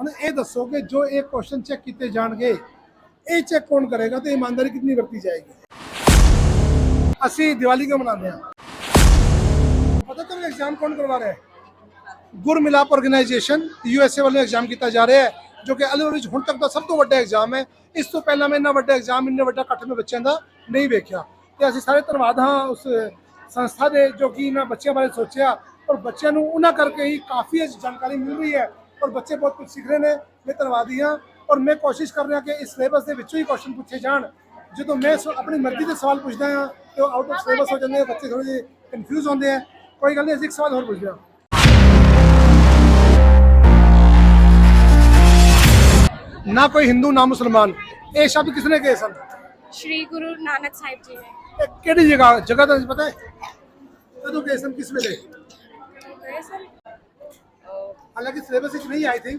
ਹੁਣ ਇਹ ਦੱਸੋ ਕਿ ਜੋ ਇਹ ਕੁਐਸਚਨ ਚੈੱਕ ਕੀਤੇ ਜਾਣਗੇ, ਇਹ ਚੈੱਕ ਕੌਣ ਕਰੇਗਾ ਤੇ ਇਮਾਨਦਾਰੀ ਕਿੰਨੀ ਵਰਤੀ ਜਾਏਗੀ? ਅਸੀਂ ਦੀਵਾਲੀ ਕਿਉਂ ਮਨਾਉਂਦੇ ਹਾਂ? ਪਤਾ ਤੁਹਾਨੂੰ ਐਗਜ਼ਾਮ ਕੌਣ ਕਰਵਾ ਰਿਹਾ ਹੈ? ਗੁਰਮਿਲਾਪ ਆਰਗੇਨਾਈਜੇਸ਼ਨ ਯੂਐਸਏ ਵੱਲੋਂ ਐਗਜ਼ਾਮ ਕੀਤਾ ਜਾ ਰਿਹਾ ਹੈ, ਜੋ ਕਿ ਅਲਵਰ ਵਿੱਚ ਹੁਣ ਤੱਕ ਦਾ ਸਭ ਤੋਂ ਵੱਡਾ ਐਗਜ਼ਾਮ ਹੈ। ਇਸ ਤੋਂ ਪਹਿਲਾਂ ਮੈਂ ਇੰਨਾ ਵੱਡਾ ਐਗਜ਼ਾਮ ਇੰਨਾ ਵੱਡਾ ਇਕੱਠ ਮੈਂ ਬੱਚਿਆਂ ਦਾ ਨਹੀਂ ਵੇਖਿਆ। ਤੇ ਅਸੀਂ ਸਾਰੇ ਧੰਨਵਾਦ ਹਾਂ ਉਸ ਸੰਸਥਾ ਦੇ ਜੋ ਕਿ ਇਹਨਾਂ ਬੱਚਿਆਂ ਬਾਰੇ ਸੋਚਿਆ ਔਰ ਬੱਚਿਆਂ ਨੂੰ ਉਹਨਾਂ ਕਰਕੇ ਹੀ ਕਾਫੀ ਜਾਣਕਾਰੀ ਮਿਲ ਰਹੀ ਹੈ। ਔਰ ਬੱਚੇ ਬਹੁਤ ਕੁਝ ਸਿੱਖ ਰਹੇ ਨੇ ਮੈਂ ਧੰਨਵਾਦੀ ਹਾਂ ਔਰ ਮੈਂ ਕੋਸ਼ਿਸ਼ ਕਰ ਰਿਹਾ ਕਿ ਇਸ ਸਿਲੇਬਸ ਦੇ ਵਿੱਚੋਂ ਹੀ ਕੁਐਸਚਨ ਪੁੱਛੇ ਜਾਣ। ਜਦੋਂ ਮੈਂ ਆਪਣੀ ਮਰਜ਼ੀ ਦੇ ਸਵਾਲ ਪੁੱਛਦਾ ਹਾਂ ਤੇ ਉਹ ਆਊਟ ਆਫ ਸਿਲੇਬਸ ਹੋ ਜਾਂਦੇ ਆ ਬੱਚੇ ਥੋੜੇ ਜਿਹੇ ਕਨਫਿਊਜ਼ ਹੁੰਦੇ ਆ। ਕੋਈ ਗੱਲ ਨਹੀਂ ਅਸੀਂ ਇੱਕ ਸਵਾਲ ਹੋਰ ਪੁੱਛਦੇ ਹਾਂ। ਨਾ ਕੋਈ ਹਿੰਦੂ ਨਾ ਮੁਸਲਮਾਨ। ਇਹ ਸ਼ਬਦ ਕਿਸਨੇ ਕਹੇ ਸਨ? ਸ਼੍ਰੀ ਗੁਰੂ ਨਾਨਕ ਸਾਹਿਬ ਜੀ ਨੇ। ਕਿਹੜੀ ਜਗ੍ਹਾ ਜਗ੍ਹਾ ਦਾ ਪਤਾ ਹੈ? ਕਦੋਂ ਕਹੇ ਸਨ? ਕਿਸ ਵੇਲੇ? ਗਏ ਸਨ? हालाँकि सिलेबस इच नहीं आई थी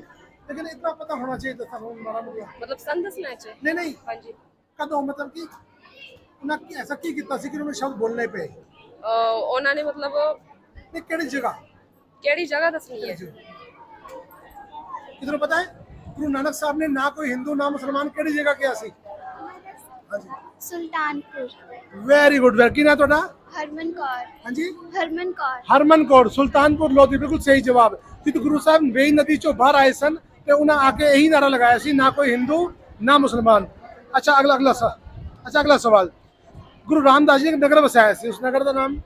लेकिन इतना पता होना चाहिए था सर हमारा मतलब सन दस मैच है? नहीं नहीं। हाँ जी। कदों तो मतलब कि ना ऐसा की कितना सी कि उन्होंने शब्द बोलने पे। उन्होंने मतलब नहीं केड़ी जगह? केड़ी जगह दसनी है। कितने पता है? गुरु नानक साहब ने ना कोई हिंदू ना मुसलमान केड़ी जगह किया सी? हाँ जी। सुल्तानपुर। वेरी गुड वर्किंग है तोडा हरमन कौर। हाँ जी। हरमन कौर। हरमन कौर सुल्तानपुर लोधी बिल्कुल सही जवाब। है ਜਦੋਂ ਗੁਰੂ ਸਾਹਿਬ ਵੇਈ ਨਦੀ ਚੋਂ ਬਾਹਰ ਆਏ ਸਨ ਤੇ ਉਹਨਾਂ ਆ ਕੇ ਇਹੀ ਨਾਰਾ ਲਗਾਇਆ ਸੀ ਨਾ ਕੋਈ ਹਿੰਦੂ ਨਾ ਮੁਸਲਮਾਨ ਅੱਛਾ ਅਗਲਾ ਅਗਲਾ ਸਾ ਅੱਛਾ ਅਗਲਾ ਸਵਾਲ ਗੁਰੂ ਰਾਮਦਾਸ ਜੀ ਨੇ ਇੱਕ ਨਗਰ ਵਸਾਇਆ ਸੀ ਉਸ ਨਗਰ ਦਾ ਨਾਮ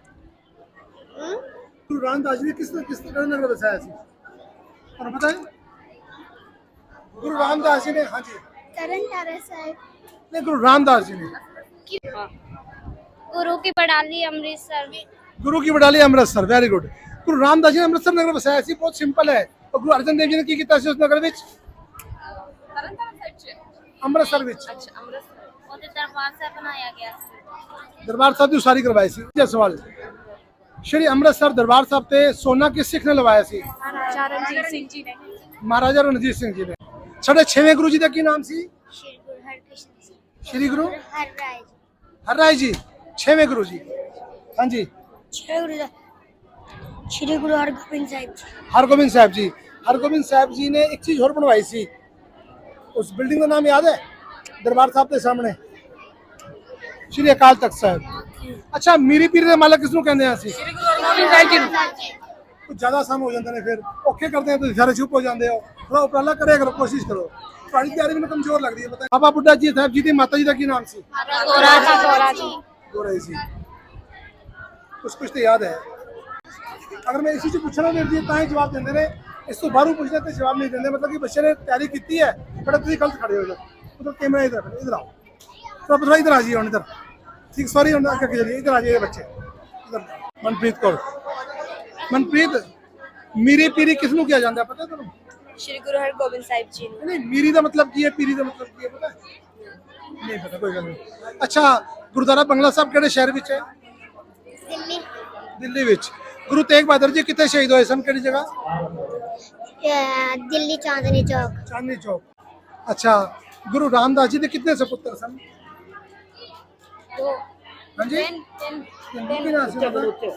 ਗੁਰੂ ਰਾਮਦਾਸ ਜੀ ਨੇ ਕਿਸ ਕਿਸ ਕਿਹੜਾ ਨਗਰ ਵਸਾਇਆ ਸੀ ਤੁਹਾਨੂੰ ਪਤਾ ਹੈ ਗੁਰੂ ਰਾਮਦਾਸ ਜੀ ਨੇ ਹਾਂਜੀ ਤਰਨ ਤਾਰਾ ਸਾਹਿਬ ਨਹੀਂ ਗੁਰੂ ਰਾਮਦਾਸ ਜੀ ਨੇ ਗੁਰੂ ਕੀ ਬੜਾਲੀ ਅੰਮ੍ਰਿਤਸਰ ਗੁਰੂ ਕੀ ਵਡਾਲੀ ਅੰਮ੍ਰਿਤਸਰ ਵੈਰੀ ਗੁੱਡ ਗੁਰੂ ਰਾਮਦਾਸ ਜੀ ਨੇ ਅੰਮ੍ਰਿਤਸਰ ਨਗਰ ਵਸਾਇਆ ਸੀ ਬਹੁਤ ਸਿੰਪਲ ਹੈ। ਔਰ ਗੁਰੂ ਅਰਜਨ ਦੇਵ ਜੀ ਨੇ ਕੀ ਕੀਤਾ ਸੀ ਉਸ ਨਗਰ ਵਿੱਚ? ਤਰਨਤਾਰਨ ਸਾਹਿਬ ਚ ਅੰਮ੍ਰਿਤਸਰ ਵਿੱਚ। ਅੱਛਾ ਅੰਮ੍ਰਿਤਸਰ। ਉਹਦੇ ਦਰਬਾਰ ਸਾਹਿਬ ਬਣਾਇਆ ਗਿਆ ਸੀ। ਦਰਬਾਰ ਸਾਹਿਬ ਦੀ ਉਸਾਰੀ ਕਰਵਾਈ ਸੀ। ਇਹ ਸਵਾਲ। ਸ਼੍ਰੀ ਅੰਮ੍ਰਿਤਸਰ ਦਰਬਾਰ ਸਾਹਿਬ ਤੇ ਸੋਨਾ ਕਿਸ ਸਿੱਖ ਨੇ ਲਵਾਇਆ ਸੀ? ਮਹਾਰਾਜਾ ਰਣਜੀਤ ਸਿੰਘ ਜੀ ਨੇ। ਮਹਾਰਾਜਾ ਰਣਜੀਤ ਸਿੰਘ ਜੀ ਨੇ। ਸਾਡੇ ਛੇਵੇਂ ਗੁਰੂ ਜੀ ਦਾ ਕੀ ਨਾਮ ਸੀ? ਸ਼੍ਰੀ ਗੁਰੂ ਹਰਕ੍ਰਿਸ਼ਨ ਸਾਹਿਬ ਸ਼੍ਰੀ ਗੁਰੂ ਹਰ ਰਾਏ ਹਰਰਾਏ ਜੀ ਛੇਵੇਂ ਗੁਰੂ ਜੀ। ਹਾਂਜੀ। ਸ਼੍ਰੀ ਗੁਰੂ ਸ਼੍ਰੀ ਗੁਰੂ ਹਰਗੋਬਿੰਦ ਸਾਹਿਬ ਜੀ। ਹਰਗੋਬਿੰਦ ਸਾਹਿਬ ਜੀ। ਹਰਗੋਬਿੰਦ ਸਾਹਿਬ ਜੀ ਨੇ ਇੱਕ ਚੀਜ਼ ਹੋਰ ਬਣਵਾਈ ਸੀ। ਉਸ ਬਿਲਡਿੰਗ ਦਾ ਨਾਮ ਯਾਦ ਹੈ? ਦਰਬਾਰ ਸਾਹਿਬ ਦੇ ਸਾਹਮਣੇ। ਸ਼੍ਰੀ ਅਕਾਲ ਤਖਤ ਸਾਹਿਬ। ਅੱਛਾ ਮੀਰੀ ਪੀਰ ਦੇ ਮਾਲਕ ਕਿਸ ਨੂੰ ਕਹਿੰਦੇ ਆ ਅਸੀਂ? ਗੋਬਿੰਦ ਸਾਹਿਬ ਜੀ ਨੂੰ। ਕੁਝ ਜ਼ਿਆਦਾ ਸਮ ਹੋ ਜਾਂਦੇ ਨੇ ਫਿਰ। ਔਖੇ ਕਰਦੇ ਆ ਤੁਸੀਂ ਸਾਰੇ ਚੁੱਪ ਹੋ ਜਾਂਦੇ ਹੋ। ਥੋੜਾ ਉਪਰਾਲਾ ਕਰਿਆ ਕਰੋ ਕੋਸ਼ਿਸ਼ ਕਰੋ। ਤੁਹਾਡੀ ਤਿਆਰੀ ਮੈਨੂੰ ਕਮਜ਼ੋਰ ਲੱਗਦੀ ਹੈ ਪਤਾ ਬਾਬਾ ਬੁੱਢਾ ਜੀ ਸਾਹਿਬ ਜੀ ਦੀ ਮਾਤਾ ਜੀ ਦਾ ਕੀ ਨਾਮ ਸੀ? ਗੋਰਾ ਜੀ। ਗੋਰਾ ਜੀ। ਗੋਰਾ ਸੀ ਕੁਛ ਕੁਛ ਤੇ ਯਾਦ ਹੈ। ਅਗਰ ਮੈਂ ਇਸੇ ਚ ਪੁੱਛਣਾ ਵੀਰ ਜੀ ਤਾਂ ਹੀ ਜਵਾਬ ਦਿੰਦੇ ਨੇ। ਇਸ ਤੋਂ ਬਾਹਰੋਂ ਪੁੱਛਦੇ ਤੇ ਜਵਾਬ ਨਹੀਂ ਦਿੰਦੇ। ਮਤਲਬ ਕਿ ਬੱਚੇ ਨੇ ਤਿਆਰੀ ਕੀਤੀ ਹੈ ਬਟ ਤੁਸੀਂ ਗਲਤ ਖੜੇ ਹੋ ਜੋ ਉਧਰ ਕੈਮਰਾ ਇਧਰ ਇਧਰ ਆਓ। ਤਾਂ ਬਸ ਇਧਰ ਆ ਜੀ ਹੁਣ ਇਧਰ। ਠੀਕ ਸੌਰੀ ਹੁਣ ਅੱਗੇ ਚਲੀ ਇਧਰ ਆ ਜੀ ਬੱਚੇ। ਇਧਰ। ਮਨਪ੍ਰੀਤ ਕੌਰ। ਮਨਪ੍ਰੀਤ ਮੀਰੀ ਪੀਰੀ ਕਿਸ ਨੂੰ ਕਿਹਾ ਜਾਂਦਾ ਪਤਾ ਤੁਹਾਨੂੰ ਸ਼੍ਰੀ ਗੁਰੂ ਹਰਗੋਬਿੰਦ ਸਾਹਿਬ ਜੀ ਨੂੰ। ਨਹੀਂ ਮੀਰੀ ਦਾ ਮਤਲਬ ਕੀ ਹੈ? ਪੀਰੀ ਦਾ ਮਤਲਬ ਕੀ ਹੈ ਪਤਾ? ਨਹੀਂ ਪਤਾ ਕੋਈ ਗੱਲ ਨਹੀਂ। ਅੱਛਾ ਗੁਰਦੁਆਰਾ ਬੰਗਲਾ ਸਾਹਿਬ ਕਿਹੜੇ ਸ਼ਹਿਰ ਵਿੱਚ ਹੈ? ਦਿੱਲੀ। ਦਿੱਲੀ ਵਿੱਚ। ਗੁਰੂ ਤੇਗ ਬਹਾਦਰ ਜੀ ਕਿੱਥੇ ਸ਼ਹੀਦ ਹੋਏ ਸਨ ਕਿਹੜੀ ਜਗ੍ਹਾ ਦਿੱਲੀ ਚਾਂਦਨੀ ਚੌਕ ਚਾਂਦਨੀ ਚੌਕ ਅੱਛਾ ਗੁਰੂ ਰਾਮਦਾਸ ਜੀ ਦੇ ਕਿੰਨੇ ਸੁਪੁੱਤਰ ਸਨ ਦੋ ਹਾਂਜੀ ਤਿੰਨ ਤਿੰਨ ਕੀ ਨਾਮ ਸੀ ਉਹਨਾਂ ਦਾ?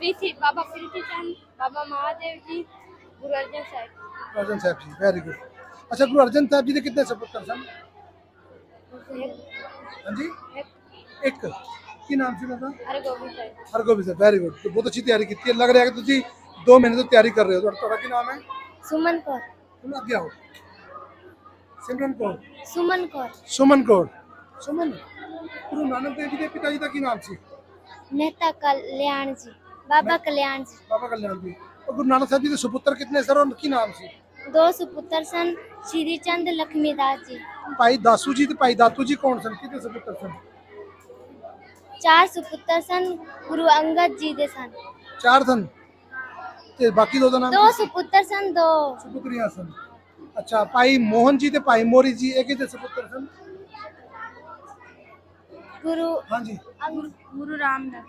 ਪ੍ਰੀਤੀ ਬਾਬਾ ਪ੍ਰੀਤੀ ਚੰਦ ਬਾਬਾ ਮਹਾਦੇਵ ਜੀ ਗੁਰੂ ਅਰਜਨ ਸਾਹਿਬ ਅਰਜਨ ਸਾਹਿਬ ਜੀ ਵੈਰੀ ਗੁੱਡ ਅੱਛਾ ਗੁਰੂ ਅਰਜਨ ਸਾਹਿਬ ਜੀ ਦੇ ਕਿੰਨੇ ਸੁਪੁੱਤਰ ਸਨ ਹਾਂਜੀ ਇੱਕ ਕੀ ਨਾਮ ਸੀ ਉਹਨਾਂ ਦਾ? ਹਰਗੋਬਿੰਦ ਸਾਹਿਬ ਹਰਗੋਬਿੰਦ ਸਾਹਿਬ ਵੈਰੀ ਗੁੱਡ ਬਹੁਤ ਅੱਛੀ ਤਿਆਰੀ ਕੀਤੀ ਹੈ। ਲੱਗ ਰਿਹਾ ਕਿ ਤੁਸੀਂ 2 ਮਹੀਨੇ ਤੋਂ ਤਿਆਰੀ ਕਰ ਰਹੇ ਹੋ। ਤੁਹਾਡਾ ਤੁਹਾਡਾ ਕੀ ਨਾਮ ਹੈ? ਸੁਮਨ ਕੌਰ। ਤੁਸੀਂ ਅੱਗੇ ਆਓ। ਸਿਮਰਨ ਕੌਰ। ਸੁਮਨ ਕੌਰ। ਸੁਮਨ ਕੌਰ। ਸੁਮਨ ਗੁਰੂ ਨਾਨਕ ਦੇਵ ਜੀ ਦੇ ਪਿਤਾ ਜੀ ਦਾ ਕੀ ਨਾਮ ਸੀ? ਮਹਿਤਾ ਕਲਿਆਣ ਜੀ ਬਾਬਾ ਕਲਿਆਣ ਜੀ। ਬਾਬਾ ਕਲਿਆਣ ਜੀ। ਉਹ ਗੁਰੂ ਨਾਨਕ ਸਾਹਿਬ ਜੀ ਦੇ ਸੁਪੁੱਤਰ ਕਿੰਨੇ ਸਰ? ਉਹਨਾਂ ਕੀ ਨਾਮ ਸੀ? ਦੋ ਸੁਪੁੱਤਰ ਸਨ ਸ਼੍ਰੀ ਚੰਦ ਲਖਮੀਦਾਸ ਜੀ। ਭਾਈ ਦਾਸੂ ਜੀ ਤੇ ਭਾਈ ਚਾਰ ਸੁਪੁੱਤਰ ਸਨ ਗੁਰੂ ਅੰਗਦ ਜੀ ਦੇ ਸਨ। ਚਾਰ ਸਨ? ਤੇ ਬਾਕੀ ਦੋ ਦਾ ਨਾਮ ਦੋ ਸੁਪੁੱਤਰ ਸਨ ਦੋ। ਸੁਪੁੱਤਰੀਆਂ ਸਨ। ਅੱਛਾ ਭਾਈ ਮੋਹਨ ਜੀ ਤੇ ਭਾਈ ਮੋਰੀ ਜੀ ਇਹ ਕਿਹਦੇ ਸੁਪੁੱਤਰ ਸਨ? ਗੁਰੂ ਹਾਂਜੀ। ਅੰਗ- ਗੁਰੂ ਰਾਮਦਾਸ।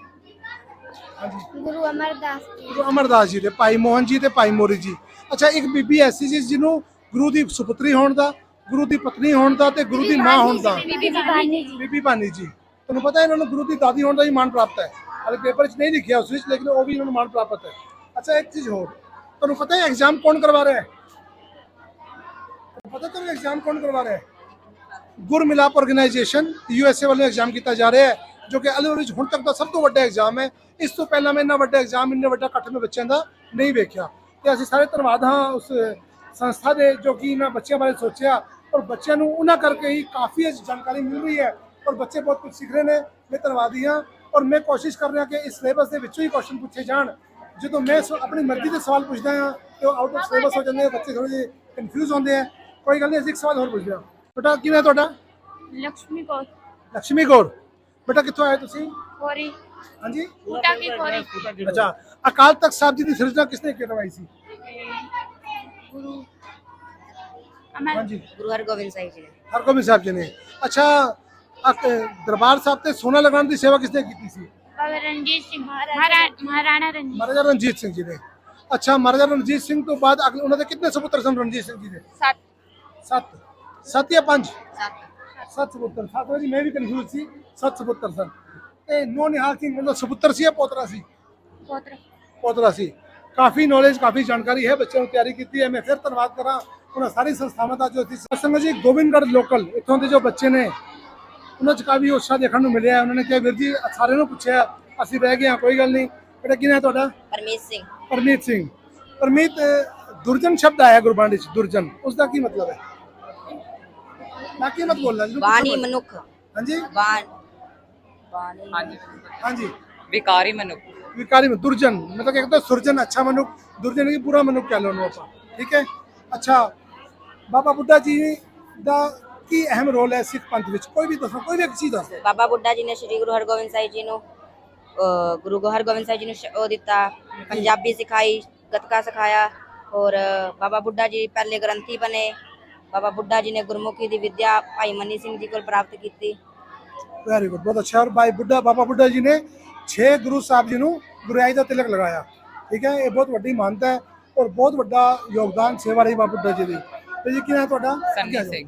ਹਾਂਜੀ। ਗੁਰੂ ਅਮਰਦਾਸ ਜੀ। ਗੁਰੂ ਅਮਰਦਾਸ ਜੀ ਦੇ ਭਾਈ ਮੋਹਨ ਜੀ ਤੇ ਭਾਈ ਮੋਰੀ ਜੀ। ਅੱਛਾ ਇੱਕ ਬੀਬੀ ਐਸੀ ਸੀ ਜਿਹਨੂੰ ਗੁਰੂ ਦੀ ਸੁਪੁੱਤਰੀ ਹੋਣ ਦਾ ਗੁਰੂ ਦੀ ਪਤਨੀ ਹੋਣ ਦਾ ਤੇ ਗੁਰੂ ਦੀ ਮਾਂ ਹੋਣ ਦਾ। ਬੀਬੀ ਭਾਨੀ ਜੀ। ਬੀਬੀ ਭਾਨੀ ਜੀ। ਤੁਹਾਨੂੰ ਪਤਾ ਇਹਨਾਂ ਨੂੰ ਗੁਰੂ ਦੀ ਦਾਦੀ ਹੋਣ ਦਾ ਹੀ ਮਾਣ ਪ੍ਰਾਪਤ ਹੈ। ਹਾਲੇ ਪੇਪਰ 'ਚ ਨਹੀਂ ਲਿਖਿਆ ਉਸ ਵਿੱਚ, ਲੇਕਿਨ ਉਹ ਵੀ ਇਹਨਾਂ ਨੂੰ ਮਾਣ ਪ੍ਰਾਪਤ ਹੈ। ਅੱਛਾ, ਇੱਕ ਚੀਜ਼ ਹੋਰ। ਤੁਹਾਨੂੰ ਪਤਾ ਹੈ ਐਗਜ਼ਾਮ ਕੌਣ ਕਰਵਾ ਰਿਹਾ ਹੈ? ਪਤਾ ਤੁਹਾਨੂੰ ਐਗਜ਼ਾਮ ਕੌਣ ਕਰਵਾ ਰਿਹਾ ਹੈ? ਗੁਰ ਮਿਲਾਪ ਆਰਗੇਨਾਈਜੇਸ਼ਨ ਯੂਐਸਏ ਵੱਲੋਂ ਐਗਜ਼ਾਮ ਕੀਤਾ ਜਾ ਰਿਹਾ ਹੈ, ਜੋ ਕਿ ਅਲਵਰ ਵਿੱਚ ਹੁਣ ਤੱਕ ਦਾ ਸਭ ਤੋਂ ਵੱਡਾ ਐਗਜ਼ਾਮ ਹੈ। ਇਸ ਤੋਂ ਪਹਿਲਾਂ ਮੈਂ ਇੰਨਾ ਵੱਡਾ ਐਗਜ਼ਾਮ ਇੰਨੇ ਵੱਡਾ ਇਕੱਠ ਮੈਂ ਬੱਚਿਆਂ ਦਾ ਨਹੀਂ ਵੇਖਿਆ। ਤੇ ਅਸੀਂ ਸਾਰੇ ਧੰਨਵਾਦ ਹਾਂ ਉਸ ਸੰਸਥਾ ਦੇ, ਜੋ ਕਿ ਇਹਨਾਂ ਬੱਚਿਆਂ ਬਾਰੇ ਸੋਚਿਆ। ਔਰ ਬੱਚਿਆਂ ਨੂੰ ਉਹਨਾਂ ਕਰਕੇ ਹੀ ਕਾਫੀ ਜਾਣਕਾਰੀ ਮਿਲ ਰਹੀ ਹੈ। ਔਰ ਬੱਚੇ ਬਹੁਤ ਕੁਝ ਸਿੱਖ ਰਹੇ ਨੇ ਮੈਂ ਧੰਨਵਾਦੀ ਹਾਂ ਔਰ ਮੈਂ ਕੋਸ਼ਿਸ਼ ਕਰ ਰਿਹਾ ਕਿ ਇਸ ਸਿਲੇਬਸ ਦੇ ਵਿੱਚੋਂ ਹੀ ਕੁਐਸਚਨ ਪੁੱਛੇ ਜਾਣ। ਜਦੋਂ ਮੈਂ ਆਪਣੀ ਮਰਜ਼ੀ ਦੇ ਸਵਾਲ ਪੁੱਛਦਾ ਹਾਂ ਤੇ ਆਊਟ ਆਫ ਸਿਲੇਬਸ ਹੋ ਜਾਂਦੇ ਆ ਬੱਚੇ ਥੋੜੇ ਜਿਹੇ ਕਨਫਿਊਜ਼ ਹੁੰਦੇ ਆ। ਕੋਈ ਗੱਲ ਨਹੀਂ ਅਸੀਂ ਇੱਕ ਸਵਾਲ ਹੋਰ ਪੁੱਛਦੇ ਹਾਂ। ਬੇਟਾ ਕਿਵੇਂ ਤੁਹਾਡਾ? ਲక్ష్ਮੀ ਕੌਰ। ਲక్ష్ਮੀ ਕੌਰ। ਬੇਟਾ ਕਿੱਥੋਂ ਆਏ ਤੁਸੀਂ? ਖੋਰੀ ਹਾਂਜੀ? ਬੂਟਾ ਕੀ ਖੋਰੀ ਅੱਛਾ ਅਕਾਲ ਤਖਤ ਸਾਹਿਬ ਜੀ ਦੀ ਸਿਰਜਣਾ ਕਿਸਨੇ ਕਰਵਾਈ ਸੀ? ਗੁਰੂ। ਅਮਰ ਗੁਰੂ ਹਰਗੋਬਿੰਦ ਸਾਹਿਬ ਜੀ ਨੇ। ਹਰਗੋਬਿੰਦ ਸਾਹਿਬ ਜੀ ਨੇ। ਅੱਛਾ ਦਰਬਾਰ ਸਾਹਿਬ ਤੇ ਸੋਨਾ ਲਗਾਉਣ ਦੀ ਸੇਵਾ ਕਿਸਨੇ ਕੀਤੀ ਸੀ? ਮਹਾਰਾਜਾ ਰਣਜੀਤ ਸਿੰਘ ਜੀ ਨੇ। ਅੱਛਾ ਮਹਾਰਾਜਾ ਰਣਜੀਤ ਸਿੰਘ ਤੋਂ ਬਾਅਦ ਅਗਲੇ ਉਹਨਾਂ ਦੇ ਕਿੰਨੇ ਸੁਪੁੱਤਰ ਸਨ ਰਣਜੀਤ ਸਿੰਘ ਜੀ ਦੇ? 7 7 7 ਜਾਂ 5 ਸੁਪੁੱਤਰ। ਸਾਤਵਾਂ ਜੀ ਮੈਂ ਵੀ ਕਨਫਿਊਜ਼ ਸੀ। 7 ਸੁਪੁੱਤਰ ਸਨ। ਤੇ ਨੋ ਨਿਹਾਲ ਸਿੰਘ ਉਹਨਾਂ ਸੁਪੁੱਤਰ ਸੀ ਜਾਂ ਪੋਤਰਾ ਸੀ? ਪੋਤਰਾ। ਪੋਤਰਾ ਸੀ। ਕਾਫੀ ਨੋਲੇਜ ਕਾਫੀ ਜਾਣਕਾਰੀ ਹੈ ਬੱਚਿਆਂ ਨੂੰ ਤਿਆਰੀ ਕੀਤੀ ਹੈ। ਮੈਂ ਫਿਰ ਧੰਨਵਾਦ ਕਰਾਂ। ਉਹਨਾਂ ਸਾਰੀ ਸੰਸਥਾਵਾਂ ਦਾ ਜੋ ਸੀ ਸੰਗਤ ਜੀ ਗੋਬਿੰਦਗੜ ਲੋਕਲ ਇੱਥੋਂ ਦੇ ਜੋ ਬੱਚੇ ਨੇ ਉਹਨਾਂ 'ਚ ਕਾਫੀ ਉਤਸ਼ਾਹ ਦੇਖਣ ਨੂੰ ਮਿਲਿਆ ਉਹਨਾਂ ਨੇ ਕਿਹਾ ਵੀਰ ਜੀ ਸਾਰਿਆਂ ਨੂੰ ਪੁੱਛਿਆ ਅਸੀਂ ਰਹਿ ਗਏ ਹਾਂ ਕੋਈ ਗੱਲ ਨਹੀਂ ਬੇਟਾ ਕਿਹਨਾਂ ਹੈ ਤੁਹਾਡਾ ਪਰਮੇਸ਼ ਸਿੰਘ ਪਰਮੀਤ ਸਿੰਘ ਪਰਮੀਤ ਅਹ, ਦੁਰਜਨ ਸ਼ਬਦ ਆਇਆ ਗੁਰਬਾਣੀ 'ਚ ਦੁਰਜਨ ਉਸ ਦਾ ਕੀ ਮਤਲਬ ਹੈ ਮੈਂ ਕੀ ਮਤ ਬੋਲਣਾ ਜਿਹਨੂੰ ਬਾਣੀ ਪੁੱਛੋ। ਮਨੁੱਖ ਹਾਂਜੀ ਬਾਣ ਬਾਣੀ ਹਾਂਜੀ ਵਿਕਾਰੀ ਮਨੁੱਖ ਵਿਕਾਰੀ में दुर्जन मतलब क्या कहते हैं सुरजन अच्छा मनुख दुर्जन की बुरा मनुख कह लो ਉਹਨੂੰ ਆਪਾਂ ਠੀਕ ਹੈ ਅੱਛਾ ਬਾਬਾ ਬੁੱਢਾ ਜੀ ਦਾ ਕੀ ਅਹਿਮ ਰੋਲ ਹੈ ਸਿੱਖ ਪੰਥ ਵਿੱਚ? ਕੋਈ ਵੀ ਦੱਸੋ ਕੋਈ ਵੀ ਇੱਕ ਚੀਜ਼ ਦੱਸੋ। ਬਾਬਾ ਬੁੱਢਾ ਜੀ ਨੇ ਸ੍ਰੀ ਗੁਰੂ ਹਰਗੋਬਿੰਦ ਸਾਹਿਬ ਜੀ ਨੂੰ ਅਹ, ਗੁਰੂ ਹਰਗੋਬਿੰਦ ਸਾਹਿਬ ਜੀ ਨੂੰ ਸ਼- ਉਹ ਦਿੱਤਾ ਪੰਜਾਬੀ ਸਿਖਾਈ ਗੱਤਕਾ ਸਿਖਾਇਆ ਔਰ ਬਾਬਾ ਬੁੱਢਾ ਜੀ ਪਹਿਲੇ ਗ੍ਰੰਥੀ ਬਣੇ ਬਾਬਾ ਬੁੱਢਾ ਜੀ ਨੇ ਗੁਰਮੁਖੀ ਦੀ ਵਿਦਿਆ ਭਾਈ ਮਨੀ ਸਿੰਘ ਜੀ ਕੋਲ ਪ੍ਰਾਪਤ ਕੀਤੀ। ਵੈਰੀ ਗੁੱਡ ਬਹੁਤ ਅੱਛਾ। ਔਰ ਭਾਈ ਬੁੱਢਾ ਬਾਬਾ ਬੁੱਢਾ ਜੀ ਨੇ 6 ਗੁਰੂ ਸਾਹਿਬ ਜੀ ਨੂੰ ਗੁਰਿਆਈ ਦਾ ਤਿਲਕ ਲਗਾਇਆ। ਠੀਕ ਹੈ ਇਹ ਬਹੁਤ ਵੱਡੀ ਮਾਨਤਾ ਹੈ ਔਰ ਬਹੁਤ ਵੱਡਾ ਯੋਗਦਾਨ ਸੇਵਾ ਰਹੀ ਬਾਬਾ ਬੁੱਢਾ ਜੀ ਦੀ। ਤੇ ਜੀ ਕੀ ਨਾਮ ਹੈ ਤੁਹਾਡਾ? ਸੰਨੀ ਸਿੰਘ।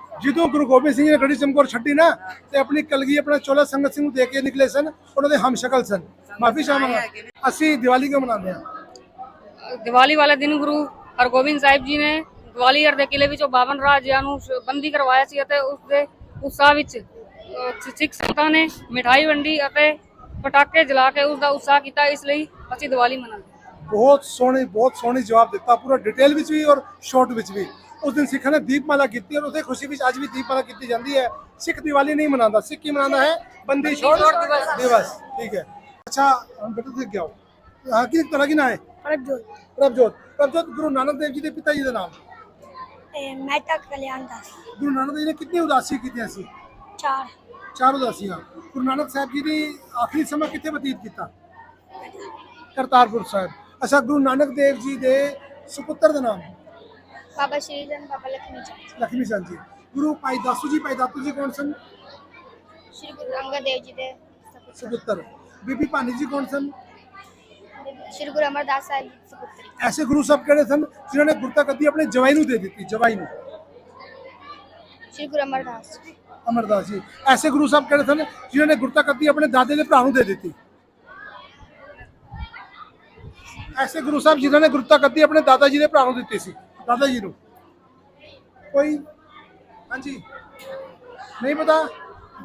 ਜਦੋਂ ਗੁਰੂ ਗੋਬਿੰਦ ਸਿੰਘ ਨੇ ਗੜੀ ਚਮਕੌਰ ਛੱਡੀ ਨਾ ਤੇ ਆਪਣੀ ਕਲਗੀ ਆਪਣਾ ਚੋਲਾ ਸੰਗਤ ਸਿੰਘ ਨੂੰ ਦੇ ਕੇ ਨਿਕਲੇ ਸਨ ਉਹਨਾਂ ਦੇ ਹਮਸ਼ਕਲ ਸਨ। ਮਾਫੀ ਚਾਹਾਂਗਾ ਅਸੀਂ ਦੀਵਾਲੀ ਕਿਉਂ ਮਨਾਉਂਦੇ ਹਾਂ? ਦੀਵਾਲੀ ਵਾਲੇ ਦਿਨ ਗੁਰੂ ਹਰਗੋਬਿੰਦ ਸਾਹਿਬ ਜੀ ਨੇ ਗਵਾਲੀਅਰ ਦੇ ਕਿਲੇ ਵਿੱਚੋਂ 52 ਰਾਜਿਆਂ ਨੂੰ ਬੰਦੀ ਕਰਵਾਇਆ ਸੀ ਅਤੇ ਉਸ ਦੇ ਉਤਸ਼ਾਹ ਵਿੱਚ ਸਿੱਖ ਸੰਗਤਾਂ ਨੇ ਮਿਠਾਈ ਵੰਡੀ ਅਤੇ ਪਟਾਕੇ ਜਲਾ ਕੇ ਉਸ ਦਾ ਉਤਸ਼ਾਹ ਕੀਤਾ। ਇਸ ਲਈ ਅਸੀਂ ਦੀਵਾਲੀ ਮਨਾਉਂਦੇ ਬਹੁਤ ਸੋਹਣੀ ਬਹੁਤ ਸੋਹਣੀ ਜਵਾਬ ਦਿੱਤਾ। ਪੂਰਾ ਡਿਟੇਲ ਵਿੱਚ ਵੀ ਔਰ ਸ਼ਾਰਟ ਵਿੱਚ ਵੀ। ਉਸ ਦਿਨ ਸਿੱਖਾਂ ਨੇ ਦੀਪਮਾਲਾ ਕੀਤੀ ਔਰ ਉਸੇ ਖੁਸ਼ੀ ਵਿੱਚ ਅੱਜ ਵੀ ਦੀਪਮਾਲਾ ਕੀਤੀ ਜਾਂਦੀ ਹੈ ਸਿੱਖ ਦੀਵਾਲੀ ਨਹੀਂ ਮਨਾਉਂਦਾ ਸਿੱਖ ਕੀ ਮਨਾਉਂਦਾ ਹੈ ਬੰਦੀ ਛੋੜ ਦਿਵਸ ਦਿਵਸ ਠੀਕ ਹੈ ਅੱਛਾ ਹੁਣ ਬੇਟਾ ਤੁਸੀਂ ਕਿਹਾ ਹਾਂ ਕੀ ਤਰ੍ਹਾਂ ਕੀ ਨਾ ਹੈ प्रज्वल ਪ੍ਰਭਜੋਤ ਪ੍ਰਭਜੋਤ ਗੁਰੂ ਨਾਨਕ ਦੇਵ ਜੀ ਦੇ ਪਿਤਾ ਜੀ ਦਾ ਨਾਮ मेहता कल्याण दास ਗੁਰੂ ਨਾਨਕ ਦੇਵ ਜੀ ਨੇ ਕਿੰਨੀ ਉਦਾਸੀ ਕੀਤੀਆਂ ਸੀ चार ਚਾਰ ਉਦਾਸੀਆਂ ਗੁਰੂ ਨਾਨਕ ਸਾਹਿਬ ਜੀ ਨੇ ਆਖਰੀ ਸਮਾਂ ਕਿੱਥੇ ਬਤੀਤ ਕੀਤਾ ਕਰਤਾਰਪੁਰ ਸਾਹਿਬ ਅੱਛਾ ਗੁਰੂ ਨਾਨਕ ਦੇਵ ਜੀ ਦੇ ਸੁਪੁੱਤਰ ਦਾ ਬਾਬਾ ਸ਼੍ਰੀ ਚੰਦ ਬਾਬਾ ਲਖਮੀ ਚੰਦ ਲਖਮੀ ਚੰਦ ਜੀ। ਗੁਰੂ ਭਾਈ ਦਾਸੂ ਜੀ ਭਾਈ ਦਾਤੂ ਜੀ ਕੌਣ ਸਨ? ਸ਼੍ਰੀ ਗੁਰੂ ਅੰਗਦ ਦੇਵ ਜੀ ਦੇ ਸਪੁੱਤਰ। ਬੀਬੀ ਭਾਨੀ ਜੀ ਕੌਣ ਸਨ? ਸ਼੍ਰੀ ਗੁਰੂ ਅਮਰਦਾਸ ਸਾਹਿਬ ਜੀ ਦੇ ਐਸੇ ਗੁਰੂ ਸਾਹਿਬ ਕਿਹੜੇ ਸਨ ਜਿਨ੍ਹਾਂ ਨੇ ਗੁਰਤਾ ਕਦੀ ਆਪਣੇ ਜਵਾਈ ਨੂੰ ਦੇ ਦਿੱਤੀ ਜਵਾਈ ਨੂੰ? ਸ਼੍ਰੀ ਗੁਰੂ ਅਮਰਦਾਸ ਅਮਰਦਾਸ ਜੀ। ਐਸੇ ਗੁਰੂ ਸਾਹਿਬ ਕਿਹੜੇ ਸਨ ਜਿਨ੍ਹਾਂ ਨੇ ਗੁਰਤਾ ਗੱਦੀ ਆਪਣੇ ਦਾਦੇ ਦੇ ਭਰਾ ਨੂੰ ਦੇ ਦਿੱਤੀ? ਐਸੇ ਗੁਰੂ ਸਾਹਿਬ ਜਿਨ੍ਹਾਂ ਨੇ ਗੁਰਤਾ ਕਦੀ ਆਪਣੇ ਦਾਦਾ ਜੀ ਦੇ ਭਰਾ ਨੂੰ ਦਿੱਤੀ ਸੀ। ਦਾਦਾ ਜੀ ਨੂੰ। ਕੋਈ? ਹਾਂਜੀ। ਨਹੀਂ ਪਤਾ?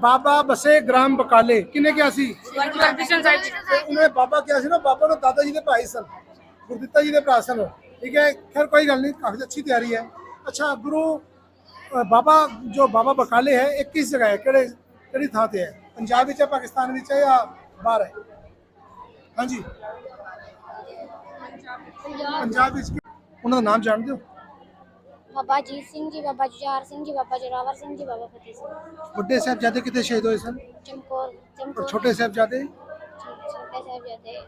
ਬਾਬਾ ਬਸੇ ਗ੍ਰਾਮ ਬਕਾਲੇ। ਕਿਨੇ ਕਿਹਾ ਸੀ? ਸਾਹਿਬ ਜੀ ਉਹਨਾਂ ਬਾਬਾ ਕਿਹਾ ਸੀ ਨਾ ਬਾਬਾ ਨੂੰ ਦਾਦਾ ਜੀ ਦੇ ਭਾਈ ਸਨ। ਗੁਰਦਿੱਤਾ ਜੀ ਦੇ ਭਰਾ ਸਨ। ਠੀਕ ਹੈ? ਖੈਰ ਕੋਈ ਗੱਲ ਨਹੀਂ ਕਾਫੀ ਅੱਛੀ ਤਿਆਰੀ ਹੈ। ਅੱਛਾ ਗੁਰੂ ਬਾਬਾ ਜੋ ਬਾਬਾ ਬਕਾਲੇ ਹੈ ਇਹ ਕਿਸ ਜਗ੍ਹਾ ਹੈ? ਕਿਹੜੇ ਕਿਹੜੀ ਥਾਂ ਤੇ ਹੈ? ਪੰਜਾਬ ਵਿੱਚ ਹੈ ਪਾਕਿਸਤਾਨ ਵਿੱਚ ਹੈ ਜਾਂ ਬਾਹਰ ਹੈ? ਹਾਂਜੀ। ਪੰਜਾਬ ਵਿੱਚ ਉਹਨਾਂ ਦਾ ਨਾਮ ਜਾਣਦੇ ਹੋ ਬਾਬਾ ਜੀ ਸਿੰਘ ਜੀ ਬਾਬਾ ਜੁਝਾਰ ਸਿੰਘ ਜੀ ਬਾਬਾ ਜਰਾਵਰ ਸਿੰਘ ਜੀ ਬਾਬਾ ਫਤਿਹ ਸਿੰਘ ਵੱਡੇ ਸਾਹਿਬ ਸਾਹਿਬਜ਼ਾਦੇ ਕਿਤੇ ਸ਼ਹੀਦ ਹੋਏ ਸਨ ਚਮਕੌਰ ਚਮਕੌਰ ਛੋਟੇ ਸਾਹਿਬ ਸਾਹਿਬਜ਼ਾਦੇ ਛੋਟੇ ਸਾਹਿਬ ਸਾਹਿਬਜ਼ਾਦੇ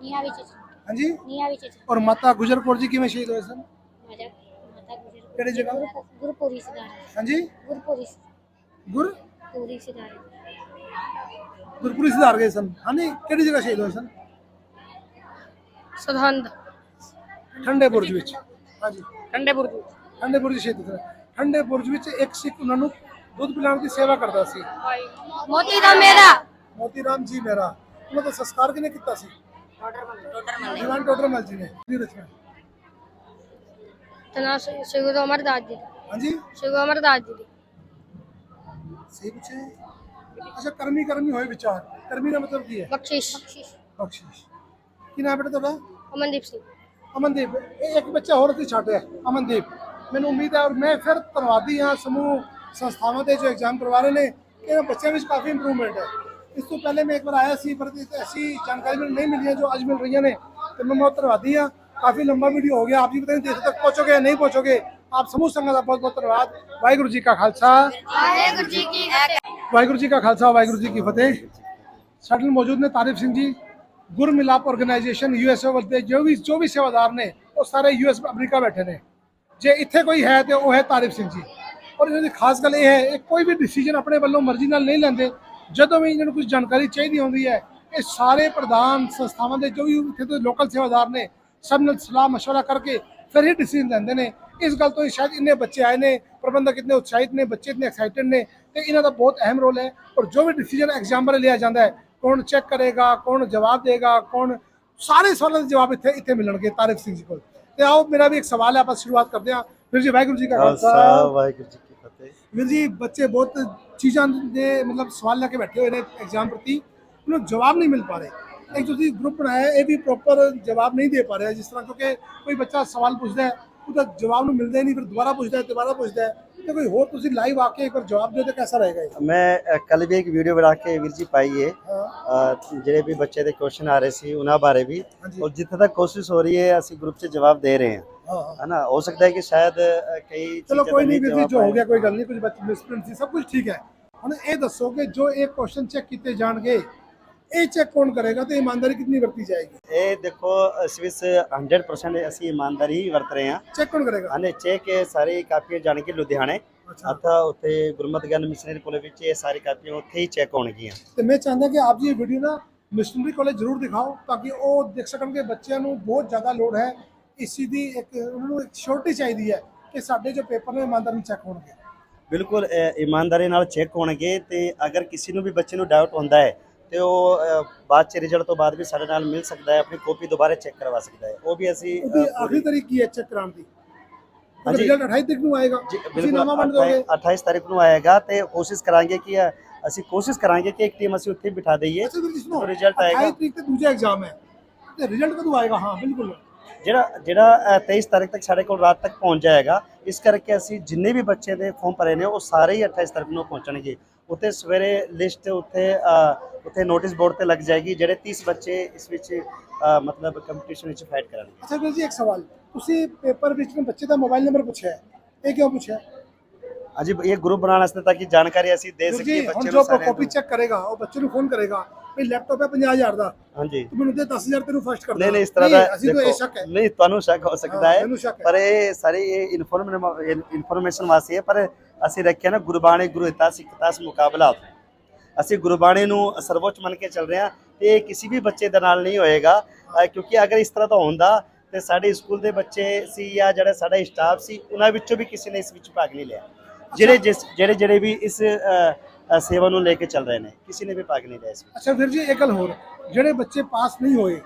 ਨੀਹਾਂ ਵਿੱਚ ਹਾਂਜੀ ਨੀਹਾਂ ਵਿੱਚ ਔਰ ਮਾਤਾ ਗੁਜਰਪੁਰ ਜੀ ਕਿਵੇਂ ਸ਼ਹੀਦ ਹੋਏ ਸਨ ਮਾਤਾ ਮਾਤਾ ਗੁਜਰ ਕਿਹੜੇ ਜਗ੍ਹਾ? ਗੁਰ- ਗੁਰਪੁਰੀ ਸਿਧਾਰੇ ਹਾਂਜੀ ਗੁਰਪੁਰੀ ਗੁਰ ਪੂਰੀ ਸਿਧਾਰੇ ਗੁਰਪੁਰੀ ਸਿਧਾਰ ਗਏ ਸਨ ਹਾਂਜੀ ਕਿਹੜੀ ਜਗ੍ਹਾ ਸ਼ਹੀਦ ਹੋਏ ਸਨ ਸਰਹੰਦ ਠੰਡੇ ਬੁਰਜ ਵਿੱਚ। ਠੰਡੇ ਬੁਰਜ ਠੰਡੇ ਬੁਰਜ ਸ਼ਹੀਦ ਠੰਡੇ ਬੁਰਜ ਵਿੱਚ ਇੱਕ ਸਿੱਖ ਉਹਨਾਂ ਨੂੰ ਦੁੱਧ ਪਿਲਾਉਣ ਦੀ ਸੇਵਾ ਕਰਦਾ ਸੀ। ਮੋਤੀ ਰਾਮ ਮੇਰਾ। ਮੋਤੀ ਰਾਮ ਜੀ ਮੇਰਾ। ਉਹਨਾਂ ਦਾ ਸੰਸਕਾਰ ਕਿਨੇ ਕੀਤਾ ਸੀ? ਟੋਟਰਮਲ ਟੋਟਰਮਲ ਜੀ ਨੇ। ਜੀ ਰਚਨਾ ਤਨਾ ਸ਼੍ਰੀ ਅਮਰਦਾਸ ਜੀ ਹਾਂਜੀ। ਸ਼੍ਰੀ ਅਮਰਦਾਸ ਜੀ ਸਹੀ ਪੁੱਛੇ ਅੱਛਾ ਕਰਮੀ ਕਰਮੀ ਹੋਏ ਵਿਚਾਰ। ਕਰਮੀ ਦਾ ਮਤਲਬ ਕੀ ਹੈ? ਬਖਸ਼ਿਸ਼। ਬਖਸ਼ਿਸ਼। ਕੀ ਨਾਮ ਅਮਨਦੀਪ ਇਹ ਇੱਕ ਬੱਚਾ ਹੋਰ ਅਸੀਂ ਛੱਡਿਆ ਅਮਨਦੀਪ। ਮੈਨੂੰ ਉਮੀਦ ਹੈ ਔਰ ਮੈਂ ਫਿਰ ਧੰਨਵਾਦੀ ਹਾਂ ਸਮੂਹ ਸੰਸਥਾਵਾਂ ਦੇ ਜੋ ਐਗਜ਼ਾਮ ਕਰਵਾ ਰਹੇ ਨੇ ਇਹਨਾਂ ਬੱਚਿਆਂ ਵਿੱਚ ਕਾਫੀ ਇੰਪਰੂਵਮੈਂਟ ਹੈ। ਇਸ ਤੋਂ ਪਹਿਲੇ ਮੈਂ ਇੱਕ ਵਾਰ ਆਇਆ ਸੀ ਪਰ ਐਸੀ ਜਾਣਕਾਰੀ ਮੈਨੂੰ ਨਹੀਂ ਮਿਲੀ ਜੋ ਅੱਜ ਮਿਲ ਰਹੀਆਂ ਨੇ ਤੇ ਮੈਂ ਬਹੁਤ ਧੰਨਵਾਦੀ ਹਾਂ। ਕਾਫੀ ਲੰਬਾ ਵੀਡੀਓ ਹੋ ਗਿਆ ਆਪ ਜੀ ਪਤਾ ਨਹੀਂ ਦੇਰ ਤੱਕ ਪਹੁੰਚੋਗੇ ਜਾਂ ਨਹੀਂ ਪਹੁੰਚੋਗੇ। ਆਪ ਸਮੂਹ ਸੰਗਤ ਦਾ ਬਹੁਤ ਬਹੁਤ ਧੰਨਵਾਦ। ਵਾਹਿਗੁਰੂ ਜੀ ਕਾ ਖਾਲਸਾ। ਵਾਹਿਗੁਰੂ ਜੀ ਕੀ ਫਤਿਹ। ਵਾਹਿਗੁਰੂ ਜੀ ਕਾ ਖਾਲਸਾ ਵਾਹਿਗੁਰੂ ਜੀ ਕੀ ਫਤਿਹ। ਸਾਡੇ ਨਾਲ ਮੌਜੂਦ ਨੇ ਤਾਰਿਫ ਸਿੰਘ ਜੀ। ਗੁਰਮਿਲਾਪ ਆਰਗੇਨਾਈਜੇਸ਼ਨ ਯੂਐਸਏ ਵੱਲ ਦੇ ਜੋ ਵੀ ਜੋ ਵੀ ਸੇਵਾਦਾਰ ਨੇ ਉਹ ਸਾਰੇ ਯੂਐਸ ਅਮਰੀਕਾ ਬੈਠੇ ਨੇ ਜੇ ਇੱਥੇ ਕੋਈ ਹੈ ਤੇ ਉਹ ਹੈ ਤਾਰਿਫ ਸਿੰਘ ਜੀ ਔਰ ਇਹਨਾਂ ਦੀ ਖਾਸ ਗੱਲ ਇਹ ਹੈ ਇਹ ਕੋਈ ਵੀ ਡਿਸੀਜਨ ਆਪਣੇ ਵੱਲੋਂ ਮਰਜ਼ੀ ਨਾਲ ਨਹੀਂ ਲੈਂਦੇ ਜਦੋਂ ਵੀ ਇਹਨਾਂ ਨੂੰ ਕੁਝ ਜਾਣਕਾਰੀ ਚਾਹੀਦੀ ਹੁੰਦੀ ਹੈ ਇਹ ਸਾਰੇ ਪ੍ਰਧਾਨ ਸੰਸਥਾਵਾਂ ਦੇ ਜੋ ਵੀ ਇੱਥੇ ਦੇ ਲੋਕਲ ਸੇਵਾਦਾਰ ਨੇ ਸਭ ਨਾਲ ਸਲਾਹ مشورہ ਕਰਕੇ ਫਿਰ ਹੀ ਡਿਸੀਜਨ ਲੈਂਦੇ ਨੇ ਇਸ ਗੱਲ ਤੋਂ ਹੀ ਸ਼ਾਇਦ ਇੰਨੇ ਬੱਚੇ ਆਏ ਨੇ ਪ੍ਰਬੰਧਕ ਇਤਨੇ ਉਤਸ਼ਾਹਿਤ ਨੇ ਬੱਚੇ ਇਤਨੇ ਐਕਸਾਈਟਡ ਨੇ ਤੇ ਇਹਨਾਂ ਦਾ ਬਹੁਤ ਅਹਿਮ ਰੋਲ ਹੈ ਔਰ ਜੋ ਵੀ ਡਿਸੀਜਨ ਐਗਜ਼ਾਮ ਬਾਰੇ ਲਿਆ ਜਾਂਦਾ ਹੈ ਕੌਣ ਚੈੱਕ ਕਰੇਗਾ ਕੌਣ ਜਵਾਬ ਦੇਗਾ ਕੌਣ ਸਾਰੇ ਸਵਾਲਾਂ ਦੇ ਜਵਾਬ ਇੱਥੇ ਇੱਥੇ ਮਿਲਣਗੇ ਤਾਰਿਕ ਸਿੰਘ ਜੀ ਕੋਲ। ਤੇ ਆਓ ਮੇਰਾ ਵੀ ਇੱਕ ਸਵਾਲ ਹੈ ਆਪਾਂ ਸ਼ੁਰੂਆਤ ਕਰਦੇ ਹਾਂ। ਵੀਰ ਜੀ ਵਾਹਿਗੁਰੂ ਜੀ ਕਾ ਖਾਲਸਾ। ਵਾਹਿਗੁਰੂ ਜੀ ਕੀ ਫਤਿਹ। ਵੀਰ ਜੀ ਬੱਚੇ ਬਹੁਤ ਚੀਜ਼ਾਂ ਦੇ ਮਤਲਬ ਸਵਾਲ ਲੈ ਕੇ ਬੈਠੇ ਹੋਏ ਨੇ ਐਗਜ਼ਾਮ ਪ੍ਰਤੀ। ਉਹਨੂੰ ਜਵਾਬ ਨਹੀਂ ਮਿਲ ਪਾ ਰਹੇ। ਇੱਕ ਤੁਸੀਂ ਗਰੁੱਪ ਬਣਾਇਆ ਇਹ ਵੀ ਪ੍ਰੋਪਰ ਜਵਾਬ ਨਹੀਂ ਦੇ ਪਾ ਰਿਹਾ ਜਿਸ ਤਰ੍ਹਾਂ ਕਿਉਂਕਿ ਕੋਈ ਬੱਚਾ ਸਵਾਲ ਪੁੱਛਦਾ ਹੈ ਉਹਦਾ ਜਵਾਬ ਨੂੰ ਮਿਲਦਾ ਹੀ ਨਹੀਂ ਫਿਰ ਦੁਬਾਰਾ ਪੁੱਛਦਾ ਹੈ ਦੁਬਾਰਾ ਪੁੱਛਦਾ ਹੈ। ਕੋਈ ਹੋਰ ਤੁਸੀਂ ਲਾਈਵ ਆ ਕੇ ਇੱਕ ਵਾਰ ਜਵਾਬ ਦਿਓ ਤਾਂ ਕੈਸਾ ਰਹੇਗਾ ਇਹ? ਮੈਂ ਕੱਲ ਵੀ ਇੱਕ ਵੀਡੀਓ ਬਣਾ ਕੇ ਵੀਰ ਜੀ ਪਾਈ ਹੈ। ਅ, ਜਿਹੜੇ ਵੀ ਬੱਚੇ ਦੇ ਕੁਐਸਚਨ ਆ ਰਹੇ ਸੀ ਉਹਨਾਂ ਬਾਰੇ ਵੀ। ਔਰ ਜਿੱਥੇ ਤੱਕ ਕੋਸ਼ਿਸ਼ ਹੋ ਰਹੀ ਹੈ ਅਸੀਂ ਗਰੁੱਪ 'ਚ ਜਵਾਬ ਦੇ ਰਹੇ ਹਾਂ। ਹਾਂ। ਹਾਂ ਹੈ ਸਕਦਾ ਹੈ ਕਿ ਸ਼ਾਇਦ ਅ, ਕਈ ਚਲੋ ਚੀਜ਼ਾਂ ਕੋਈ ਦਾ ਨਹੀਂ ਵੀਰ ਜੀ ਜਵਾਬ ਜੋ ਹੋ ਆਏ। ਗਿਆ ਕੋਈ ਗੱਲ ਨਹੀਂ ਕੁਝ ਬੱਚੇ ਮਿਸਪ੍ਰਿੰਟ ਸੀ ਸਭ ਕੁਝ ਠੀਕ ਹੈ। ਹੁਣ ਇਹ ਦੱਸੋ ਕਿ ਜੋ ਇਹ ਕੁਐਸਚਨ ਚੈੱਕ ਕੀਤੇ ਜਾਣਗੇ ਇਹ ਚੈੱਕ ਕੌਣ ਕਰੇਗਾ ਤੇ ਇਮਾਨਦਾਰੀ ਕਿੰਨੀ ਵਰਤੀ ਜਾਏਗੀ? ਇਹ ਦੇਖੋ ਇਸ ਵਿੱਚ 100% ਅਸੀਂ ਇਮਾਨਦਾਰੀ ਹੀ ਵਰਤ ਰਹੇ ਹਾਂ। ਚੈੱਕ ਕੌਣ ਕਰੇਗਾ? ਅਨੇ ਚੈੱਕ ਇਹ ਸਾਰੀ ਕਾਪੀਆਂ ਜਾਣ ਕੇ ਲੁਧਿਆਣੇ। ਅਥਾ ਉੱਥੇ ਗੁਰਮਤਿ ਗਿਆਨ ਮਿਸ਼ਨਰੀ ਕਾਲਜ ਵਿੱਚ ਇਹ ਸਾਰੀ ਕਾਪੀਆਂ ਉੱਥੇ ਹੀ ਚੈੱਕ ਹੋਣਗੀਆਂ। ਤੇ ਮੈਂ ਚਾਹੁੰਦਾ ਕਿ ਆਪ ਜੀ ਇਹ ਵੀਡੀਓ ਨਾ ਮਿਸ਼ਨਰੀ ਕਾਲਜ ਜ਼ਰੂਰ ਦਿਖਾਓ ਤਾਂ ਕਿ ਉਹ ਦੇਖ ਸਕਣ ਕਿ ਬੱਚਿਆਂ ਨੂੰ ਬਹੁਤ ਜ਼ਿਆਦਾ ਲੋੜ ਹੈ। ਇਸ ਦੀ ਇੱਕ ਉਹਨਾਂ ਨੂੰ ਇੱਕ ਸ਼ੋਰਟੀ ਚਾਹੀਦੀ ਹੈ ਕਿ ਸਾਡੇ ਜੋ ਪੇਪਰ ਨੇ ਇਮਾਨਦਾਰੀ ਚੈੱਕ ਹੋਣਗੇ। ਬਿਲਕੁਲ ਇਮਾਨਦਾਰੀ ਨਾਲ ਚੈੱਕ ਹੋਣਗੇ ਤੇ ਅਗਰ ਕਿਸੇ ਨੂੰ ਵੀ ਬੱਚੇ ਨੂੰ ਡਾਊਟ ਹੁੰਦਾ ਹੈ ਤੇ ਉਹ ਬਾਅਦ ਚ ਰਿਜ਼ਲਟ ਤੋਂ ਬਾਅਦ ਵੀ ਸਾਡੇ ਨਾਲ ਮਿਲ ਸਕਦਾ ਹੈ ਆਪਣੀ ਕਾਪੀ ਦੁਬਾਰਾ ਚੈੱਕ ਕਰਵਾ ਸਕਦਾ ਹੈ। ਉਹ ਵੀ ਅਸੀਂ ਅ, ਉਹਦੀ ਪੂਰੀ- ਆਖਰੀ ਤਾਰੀਖ ਕੀ ਹੈ ਚੈੱਕ ਕਰਾਉਣ ਦੀ? ਹਾਂਜੀ। ਰਿਜ਼ਲਟ 28 ਤਰੀਕ ਨੂੰ ਆਏਗਾ। ਜੀ, ਤੁਸੀਂ ਨਵਾਂ ਵੰਡ ਬਿਲਕੁਲ ਦੋਗੇ 28 ਤਾਰੀਖ ਨੂੰ ਆਏਗਾ ਤੇ ਕੋਸ਼ਿਸ਼ ਕਰਾਂਗੇ ਕਿ ਅ, ਅਸੀਂ ਕੋਸ਼ਿਸ਼ ਕਰਾਂਗੇ ਕਿ ਇੱਕ ਟੀਮ ਅਸੀਂ ਉੱਥੇ ਬਿਠਾ ਦਈਏ। ਅੱਛਾ ਸੁਣੋ result ਆਏਗਾ। 28 ਤਰੀਕ ਤੇ ਦੂਜਾ ਐਗਜ਼ਾਮ ਹੈ। ਤੇ ਰਿਜ਼ਲਟ ਕਦੋਂ ਆਏਗਾ? ਹਾਂ ਬਿਲਕੁਲ। ਜਿਹੜਾ ਜਿਹੜਾ ਅ, 23 ਤਾਰੀਖ ਤੱਕ ਸਾਡੇ ਕੋਲ ਰਾਤ ਤੱਕ ਪਹੁੰਚ ਜਾਏਗਾ ਇਸ ਕਰਕੇ ਅਸੀਂ ਜਿੰਨੇ ਵੀ ਬੱਚੇ ਦੇ ਫਾਰਮ ਭਰੇ ਨੇ ਉਹ ਸਾਰੇ ਹੀ 28 ਤਾਰੀਖ ਨੂੰ ਪਹੁੰਚਣਗੇ। ਉੱਥੇ ਸਵੇਰੇ ਲਿਸਟ ਉੱਥੇ ਉੱਥੇ ਨੋਟਿਸ ਬੋਰਡ ਤੇ ਲੱਗ ਜਾਏਗੀ ਜਿਹੜੇ 30 ਬੱਚੇ ਇਸ ਵਿੱਚ ਮਤਲਬ ਕੰਪੀਟੀਸ਼ਨ ਵਿੱਚ ਫਾਈਟ ਕਰਨਗੇ। ਅੱਛਾ ਵੀਰ ਜੀ ਇੱਕ ਸਵਾਲ। ਤੁਸੀਂ ਪੇਪਰ ਵਿੱਚ ਨਾ ਬੱਚੇ ਦਾ ਮੋਬਾਈਲ ਨੰਬਰ ਪੁੱਛਿਆ ਹੈ ਇਹ ਕਿਉਂ ਪੁੱਛਿਆ? ਅਜੀ ਇਹ ਗਰੁੱਪ ਬਣਾਉਣ ਵਾਸਤੇ ਤਾਂ ਕਿ ਜਾਣਕਾਰੀ ਅਸੀਂ ਦੇ ਸਕੀਏ ਬੱਚੇ ਜੋ ਨੂੰ ਸਾਰਿਆਂ ਕਾਪੀ ਚੈੱਕ ਕਰੇਗਾ ਉਹ ਬੱਚੇ ਨੂੰ ਫੋਨ ਕਰੇਗਾ ਵੀ ਲੈਪਟਾਪ ਹੈ 50000 ਦਾ। ਹਾਂਜੀ। ਤੂੰ ਮੈਨੂੰ ਦੇ 10000 ਤੈਨੂੰ ਫਸਟ ਕਰ ਨਹੀਂ ਨਹੀਂ ਇਸ ਤਰ੍ਹਾਂ ਦਾ ਅਸੀਂ ਤਾਂ ਇਹ ਸ਼ੱਕ ਹੈ। ਨਹੀਂ ਤੁਹਾਨੂੰ ਸ਼ੱਕ ਹੋ ਸਕਦਾ ਹੈ। ਪਰ ਇਹ ਸਾਰੀ ਇਹ ਇਨਫੋਰਮੇਸ਼ਨ ਵਾਸਤੇ ਹੈ ਪਰ ਅਸੀਂ ਰੱਖਿਆ ਨਾ ਗੁਰਬਾਣੀ ਗੁਰੂ ਹਿਤਾ ਸਿੱਖਤਾ ਮੁਕਾਬਲਾ ਅਸੀਂ ਗੁਰਬਾਣੀ ਨੂੰ ਸਰਵੋੱਚ ਮੰਨ ਕੇ ਚੱਲ ਰਹੇ ਹਾਂ ਤੇ ਇਹ ਕਿਸੇ ਵੀ ਬੱਚੇ ਦੇ ਨਾਲ ਨਹੀਂ ਹੋਏਗਾ ਕਿਉਂਕਿ ਅਗਰ ਇਸ ਤਰ੍ਹਾਂ ਦਾ ਹੁੰਦਾ ਤੇ ਸਾਡੇ ਸਕੂਲ ਦੇ ਬੱਚੇ ਸੀ ਜਾਂ ਜਿਹੜਾ ਸਾਡਾ ਸਟਾਫ ਸੀ, ਉਹਨਾਂ ਵਿੱਚੋਂ ਵੀ ਕਿਸੇ ਨੇ ਇਸ ਵਿੱਚ ਭਾਗ ਨਹੀਂ ਲਿਆ। ਜਿਹੜੇ ਜਿਸ, ਜਿਹੜੇ ਜਿਹੜੇ ਵੀ ਇਸ ਸੇਵਾ ਨੂੰ ਲੈ ਕੇ ਚੱਲ ਰਹੇ ਨੇ, ਕਿਸੇ ਨੇ ਵੀ ਭਾਗ ਨਹੀਂ ਲਿਆ ਇਸ ਵਿੱਚ। ਅੱਛਾ ਵੀਰ ਜੀ ਇੱਕ ਗੱਲ ਹੋਰ, ਜਿਹੜੇ ਬੱਚੇ ਪਾਸ ਨਹੀਂ ਹੋਏ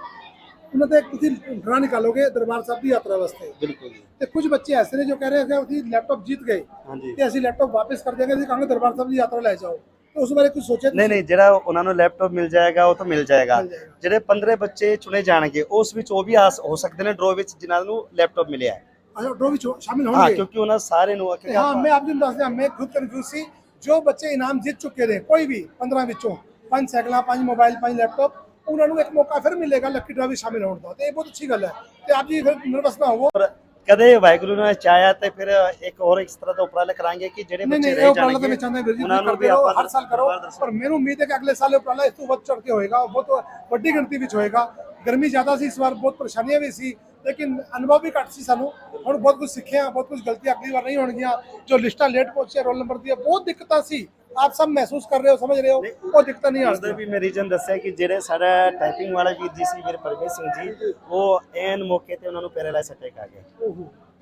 ਉਹਨਾਂ ਤੇ ਤੁਸੀਂ ਡਰਾ ਨਿਕਾਲੋਗੇ ਦਰਬਾਰ ਸਾਹਿਬ ਦੀ ਯਾਤਰਾ ਵਾਸਤੇ। ਬਿਲਕੁਲ ਜੀ। ਤੇ ਕੁਝ ਬੱਚੇ ਐਸੇ ਨੇ ਜੋ ਕਹਿ ਰਹੇ ਕਿ ਅਸੀਂ ਲੈਪਟਾਪ ਜਿੱਤ ਗਏ ਹਾਂਜੀ। ਤੇ ਅਸੀਂ ਲੈਪਟਾਪ ਵਾਪਸ ਕਰ ਦਿਆਂਗੇ ਅਸੀਂ ਕਹਾਂਗੇ ਦਰਬਾਰ ਸਾਹਿਬ ਦੀ ਯਾਤਰਾ ਲੈ ਜਾਓ। ਉਸ ਬਾਰੇ ਕੁਝ ਸੋਚਿਆ ਨਹੀਂ ਨਹੀਂ ਜਿਹੜਾ ਉਹਨਾਂ ਨੂੰ ਲੈਪਟਾਪ ਮਿਲ ਜਾਏਗਾ ਉਹ ਤਾਂ ਮਿਲ ਜਾਏਗਾ। ਜਿਹੜੇ 15 ਬੱਚੇ ਚੁਣੇ ਜਾਣਗੇ ਉਸ ਵਿੱਚ ਉਹ ਵੀ ਹੋ ਸਕਦੇ ਨੇ ਡਰੋ ਵਿੱਚ ਜਿਨ੍ਹਾਂ ਨੂੰ ਲੈਪਟਾਪ ਮਿਲਿਆ ਹੈ। ਅੱਛਾ ਡਰੋ ਵਿੱਚ ਸ਼ਾਮਿਲ ਹਾਂ ਹੋਣਗੇ? ਕਿਉਂਕਿ ਉਹਨਾਂ ਸਾਰੇ ਨੂੰ ਹਾਂ ਮੈਂ ਆਪ ਜੀ ਨੂੰ ਦੱਸ ਦਿਆਂ ਮੈਂ ਖੁਦ ਕਨਫਿਊਜ਼ ਸੀ। ਜੋ ਬੱਚੇ ਇਨਾਮ ਜਿੱਤ ਚੁੱਕੇ ਨੇ ਕੋਈ ਵੀ 15 ਵਿੱਚੋਂ ਪੰਜ ਸਾਈਕਲਾਂ ਪੰਜ ਮੋਬਾਈਲ ਪੰਜ ਲੈਪਟਾਪ ਉਹਨਾਂ ਨੂੰ ਇੱਕ ਮੌਕਾ ਫਿਰ ਮਿਲੇਗਾ ਲੱਕੀ ਡਰਾ ਵਿੱਚ ਸ਼ਾਮਿਲ ਹੋਣ ਦਾ ਤੇ ਇਹ ਬਹੁਤ ਅੱਛੀ ਗੱਲ ਹੈ ਤੇ ਆਪ ਜੀ ਫਿਰ ਨਰਵਸ ਨਾ ਹੋਵੋ ਪਰ ਕਦੇ ਵਾਹਿਗੁਰੂ ਨੇ ਚਾਹਿਆ ਤੇ ਫਿਰ ਇੱਕ ਹੋਰ ਇਸ ਤਰ੍ਹਾਂ ਦਾ ਉਪਰਾਲਾ ਕਰਾਂਗੇ ਕਿ ਜਿਹੜੇ ਬੱਚੇ ਰਹਿ ਉਪਰਾਲਾ ਤਾਂ ਮੈਂ ਜਾਣਗੇ ਚਾਹੁੰਦਾ ਵੀਰ ਜੀ ਉਹਨਾਂ ਨੂੰ ਵੀ ਆਪਾਂ ਹਰ ਸਾਲ ਕਰੋ। ਪਰ ਮੈਨੂੰ ਉਮੀਦ ਹੈ ਕਿ ਅਗਲੇ ਸਾਲ ਉਪਰਾਲਾ ਇਸ ਤੋਂ ਵੱਧ ਚੜ ਕੇ ਹੋਏਗਾ ਬਹੁਤ ਵੱਡੀ ਗਿਣਤੀ ਵਿੱਚ ਹੋਏਗਾ ਗਰਮੀ ਜ਼ਿਆਦਾ ਸੀ ਇਸ ਵਾਰ ਬਹੁਤ ਪਰੇਸ਼ਾਨੀਆਂ ਵੀ ਸੀ ਲੇਕਿਨ ਅਨੁਭਵ ਵੀ ਘੱਟ ਸੀ ਸਾਨੂੰ। ਹੁਣ ਬਹੁਤ ਕੁਝ ਸਿੱਖਿਆ ਬਹੁਤ ਕੁਝ ਗਲਤੀਆਂ ਅਗਲੀ ਵਾਰ ਨਹੀਂ ਹੋਣਗੀਆਂ। ਜੋ ਲਿਸਟਾਂ ਲੇਟ ਪਹੁੰਚੇ ਰੋਲ ਨੰਬਰ ਦੀਆਂ ਬਹੁਤ ਦਿੱਕਤਾਂ ਸੀ। ਆਪ ਸਭ ਮਹਿਸੂਸ ਕਰ ਰਹੇ ਹੋ ਸਮਝ ਰਹੇ ਹੋ? ਉਹ ਦਿੱਕਤਾਂ ਨਹੀਂ ਆਉਂਦੀਆਂ। ਵੀ ਮੈਂ ਰੀਜਨ ਦੱਸਿਆ ਕਿ ਜਿਹੜੇ ਸਾਡਾ ਟਾਈਪਿੰਗ ਵਾਲਾ ਵੀਰ ਜੀ ਸੀ ਵੀਰ ਪਰਮੇਸ਼ ਸਿੰਘ ਜੀ ਉਹ ਐਨ ਮੌਕੇ ਤੇ ਉਹਨਾਂ ਨੂੰ ਪੈਰਾਲਾਈਸ ਅਟੈਕ ਆ ਗਿਆ।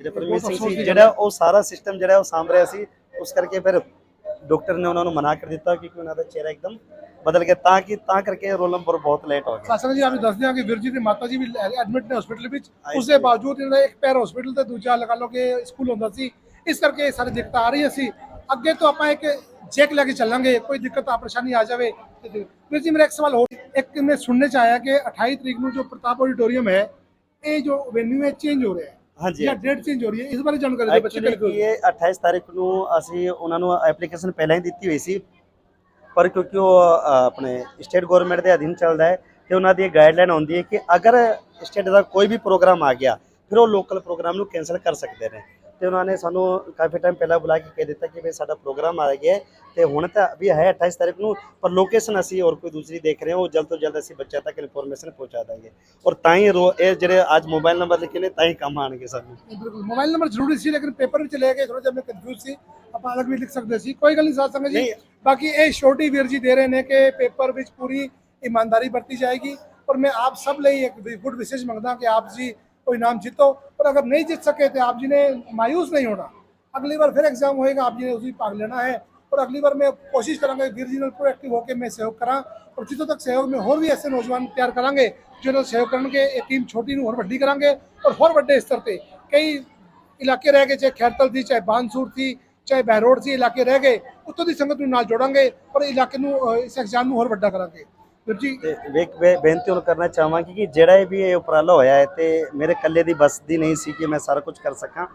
ਜਿਹੜੇ ਪਰਮੇਸ਼ ਸਿੰਘ ਦੀ ਜਿਹੜਾ ਉਹ ਸਾਰਾ ਸਿਸਟਮ ਜਿਹੜਾ ਉਹ ਸਾਂਭ ਰਿਹਾ ਸੀ ਉਸ ਕਰਕੇ ਫਿਰ ਡਾਕਟਰ ਨੇ ਉਹਨਾਂ ਨੂੰ ਮਨਾ ਕਰ ਦਿੱਤਾ ਕਿਉਂਕਿ ਉਹਨਾਂ ਦਾ ਚਿਹਰਾ ਇੱਕਦਮ ਬਦਲ ਗਿਆ ਤਾਂ ਕਿ ਤਾਂ ਕਰਕੇ ਰੋਲ ਨੰਬਰ ਬਹੁਤ ਲੇਟ ਹੋ ਗਿਆ। ਸਾਸਨ ਜੀ ਆਪ ਦੱਸ ਦਿਆਂ ਕਿ ਵੀਰ ਜੀ ਦੀ ਮਾਤਾ ਜੀ ਵੀ ਐਡਮਿਟ ਨੇ ਹਸਪੀਟਲ ਵਿੱਚ। ਉਸ ਦੇ ਬਾਵਜੂਦ ਇਹਨਾਂ ਦਾ ਇੱਕ ਪੈਰ ਹਸਪੀਟਲ ਤੇ ਦੂਜਾ ਲਗਾ ਲਓ ਕਿ ਸਕੂਲ ਹੁੰਦਾ ਸੀ ਇਸ ਕਰਕੇ ਸਾਰੇ ਦਿੱਕਤਾਂ ਆ ਰਹੀਆਂ ਸੀ ਅੱਗੇ ਤੋਂ ਆਪਾਂ ਇੱਕ ਚੈੱਕ ਲੈ ਕੇ ਚੱਲਾਂਗੇ ਕੋਈ ਦਿੱਕਤ ਆ ਪਰੇਸ਼ਾਨੀ ਆ ਜਾਵੇ। ਵੀਰ ਜੀ ਮੇਰਾ ਇੱਕ ਸਵਾਲ ਹੋਰ ਇੱਕ ਮੈਂ ਸੁਣਨੇ ਚ ਆਇਆ ਕਿ 28 ਤਰੀਕ ਨੂੰ ਜੋ ਪ੍ਰਤਾਪ ਆਡੀਟੋਰੀਅਮ ਹੈ ਇਹ ਜੋ ਵੈਨਿਊ ਹੈ ਚੇਂਜ ਹੋ ਰਿਹਾ ਹੈ। ਹਾਂਜੀ ਜਾਂ ਡੇਟ ਚੇਂਜ ਹੋ ਰਹੀ ਹੈ? ਇਸ ਬਾਰੇ ਜਾਣਕਾਰੀ ਦਿਓ ਬੱਚੇ ਐਕਚੁਅਲੀ ਇਹ 28 ਤਾਰੀਖ ਨੂੰ ਅਸੀਂ ਉਹਨਾਂ ਨੂੰ ਐਪਲੀਕੇਸ਼ਨ ਪਹਿਲਾਂ ਹੀ ਦਿੱਤੀ ਹੋਈ ਸੀ। ਪਰ ਕਿਉਂਕਿ ਉਹ ਅ, ਆਪਣੇ ਸਟੇਟ ਗਵਰਨਮੈਂਟ ਦੇ ਅਧੀਨ ਚੱਲਦਾ ਹੈ ਤੇ ਉਹਨਾਂ ਦੀ ਗਾਈਡਲਾਈਨ ਹੁੰਦੀ ਹੈ ਕਿ ਅਗਰ ਸਟੇਟ ਦਾ ਕੋਈ ਵੀ ਪ੍ਰੋਗਰਾਮ ਆ ਗਿਆ ਫਿਰ ਉਹ ਲੋਕਲ ਪ੍ਰੋਗਰਾਮ ਨੂੰ ਕੈਨਸਲ ਕਰ ਸਕਦੇ ਨੇ। ਤੇ ਉਹਨਾਂ ਨੇ ਸਾਨੂੰ ਕਾਫੀ ਟਾਈਮ ਪਹਿਲਾਂ ਬੁਲਾ ਕੇ ਕਹਿ ਦਿੱਤਾ ਕਿ ਵੀ ਸਾਡਾ ਪ੍ਰੋਗਰਾਮ ਆ ਗਿਆ ਤੇ ਹੁਣ ਤਾਂ ਵੀ ਹੈ 28 ਤਾਰੀਖ ਨੂੰ ਪਰ ਲੋਕੇਸ਼ਨ ਅਸੀਂ ਹੋਰ ਕੋਈ ਦੂਸਰੀ ਦੇਖ ਰਹੇ ਹਾਂ ਉਹ ਜਲਦ ਤੋਂ ਜਲਦ ਅਸੀਂ ਬੱਚਿਆਂ ਤੱਕ ਇਨਫੋਰਮੇਸ਼ਨ ਪਹੁੰਚਾ ਦਾਂਗੇ। ਔਰ ਤਾਂ ਹੀ ਰੋ- ਇਹ ਜਿਹੜੇ ਅੱਜ ਮੋਬਾਈਲ ਨੰਬਰ ਲਿਖੇ ਨੇ ਤਾਂ ਹੀ ਕੰਮ ਆਣਗੇ ਸਾਨੂੰ। ਬਿਲਕੁਲ ਮੋਬਾਈਲ ਨੰਬਰ ਜ਼ਰੂਰੀ ਸੀ ਲੇਕਿਨ ਪੇਪਰ ਵਿੱਚ ਲੈ ਕੇ ਥੋੜਾ ਜਿਹਾ ਮੈਂ ਕੰਫਿਊਜ਼ ਸੀ। ਆਪਾਂ ਅਲੱਗ ਵੀ ਲਿਖ ਸਕਦੇ ਸੀ। ਕੋਈ ਗੱਲ ਨਹੀਂ ਸਾਥ ਸੰਗਤ ਜੀ। ਬਾਕੀ ਇਹ ਛੋਟੀ ਵੀਰ ਜੀ ਦੇ ਰਹੇ ਨੇ ਕਿ ਪੇਪਰ ਵਿੱਚ ਪੂਰੀ ਇਮਾਨਦਾਰੀ ਵਰਤੀ ਜਾਏਗੀ। ਪਰ ਮੈਂ ਆਪ ਸਭ ਲਈ ਇੱਕ ਗੁੱਡ ਵਿਸ਼ੇਸ਼ ਮੰਗਦਾ ਕਿ ਆਪ ਜੀ कोई नाम जीतो और अगर नहीं जीत सके तो आप जी ने मायूस नहीं होना अगली बार फिर एग्जाम होएगा आप जी ने उसी भाग लेना है और अगली बार मैं कोशिश करांगा गिर जी ने एक्टिव होकर मैं सहयोग करा और जितों तक सहयोग में होर भी ऐसे नौजवान तैयार करांगे जो सहयोग करनगे ਇਹ ਟੀਮ ਛੋਟੀ ਨੂੰ ਹੋਰ ਵੱਡੀ ਕਰਾਂਗੇ ਔਰ ਹੋਰ ਵੱਡੇ ਸਤਰ ਤੇ ਕਈ ਇਲਾਕੇ ਰਹਿ ਗਏ ਚਾਹੇ ਖੈਰਤਲ ਦੀ ਚਾਹੇ ਬਾਨਸੂਰ ਦੀ ਚਾਹੇ ਬਹਿਰੋੜ ਸੀ ਇਲਾਕੇ ਰਹਿ ਗਏ ਉੱਥੋਂ ਦੀ ਸੰਗਤ ਨੂੰ ਨਾਲ ਜੋੜਾਂਗੇ ਔਰ ਇਲਾਕੇ ਨੂੰ ਇਸ ਐਗਜ਼ਾਮ ਨੂੰ ਹੋਰ ਵੱਡਾ ਕਰਾਂਗੇ ਜੀ। ਬੇਨਤੀ ਹੁਣ ਕਰਨਾ ਚਾਹਾਂਗੀ ਕਿ ਜਿਹੜਾ ਇਹ ਵੀ ਇਹ ਉਪਰਾਲਾ ਹੋਇਆ ਹੈ ਤੇ ਮੇਰੇ ਇਕੱਲੇ ਦੀ ਬਸ ਦੀ ਨਹੀਂ ਸੀ ਕਿ ਮੈਂ ਸਾਰਾ ਕੁਝ ਕਰ ਸਕਾਂ।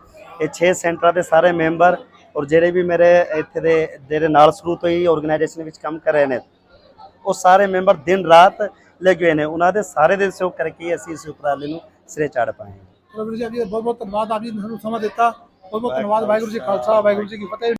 ਇਹ 6 ਸੈਂਟਰਾਂ ਦੇ ਸਾਰੇ ਮੈਂਬਰ ਔਰ ਜਿਹੜੇ ਵੀ ਮੇਰੇ ਇੱਥੇ ਦੇ ਜਿਹੜੇ ਨਾਲ ਸ਼ੁਰੂ ਤੋਂ ਹੀ ਆਰਗੇਨਾਈਜੇਸ਼ਨ ਵਿੱਚ ਕੰਮ ਕਰ ਰਹੇ ਨੇ ਉਹ ਸਾਰੇ ਮੈਂਬਰ ਦਿਨ ਰਾਤ ਲੱਗੇ ਹੋਏ ਨੇ। ਉਹਨਾਂ ਦੇ ਸਾਰੇ ਦੇ ਸਹਿਯੋਗ ਕਰਕੇ ਅਸੀਂ ਇਸ ਉਪਰਾਲੇ ਨੂੰ ਸਿਰੇ ਚਾੜ ਪਾਏ ਹਾਂ। ਜੀ ਬਹੁਤ ਬਹੁਤ ਧੰਨਵਾਦ। ਆਪ ਜੀ ਨੇ ਸਾਨੂੰ ਸਮਾਂ ਦਿੱਤਾ। ਬਹੁਤ ਬਹੁਤ ਧੰਨਵਾਦ। ਵਾਹਿਗੁਰੂ ਜੀ ਖਾਲਸਾ ਵਾਹਿਗੁਰੂ ਜੀ ਕੀ ਫਤਿਹ।